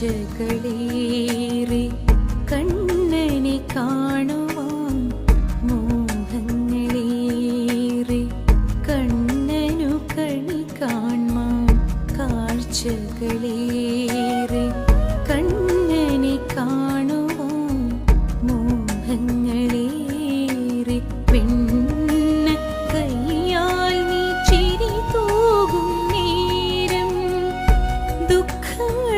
കാഴ്ചകളേറെ കണ്ണനെ കാണുവാൻ മോഹങ്ങളേറി കണ്ണനു കണി കാൺമാൻ കാഴ്ചകളേറി കണ്ണനെ കാണുവാൻ മോഹങ്ങളേറി പെണ്ണ കയ്യാൽ നീ ചിരി തൂകും നേരം ദുഃഖങ്ങൾ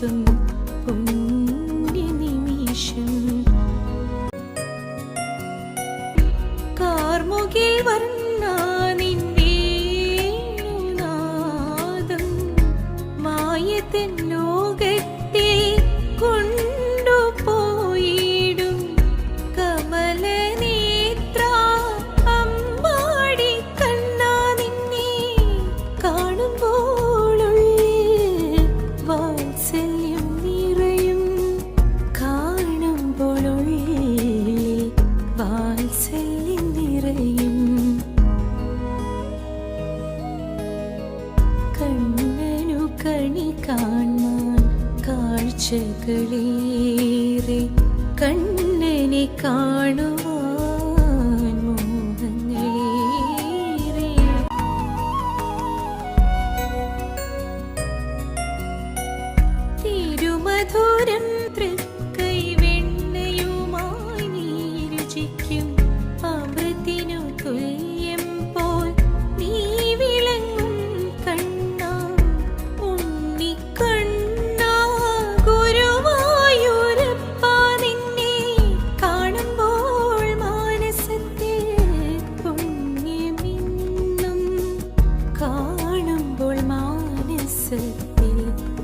ചാർത്തും പുണ്യനിമിഷം കാർമുകിൽ വർണാനിൻ നാദം മായത്തിൻ ലോകത്തെ കൊണ്ടുപോയിടും കണ്ണനു കണി കാണാൻ കാഴ്ചകളേറെ കണ്ണനെ കാണുവാൻ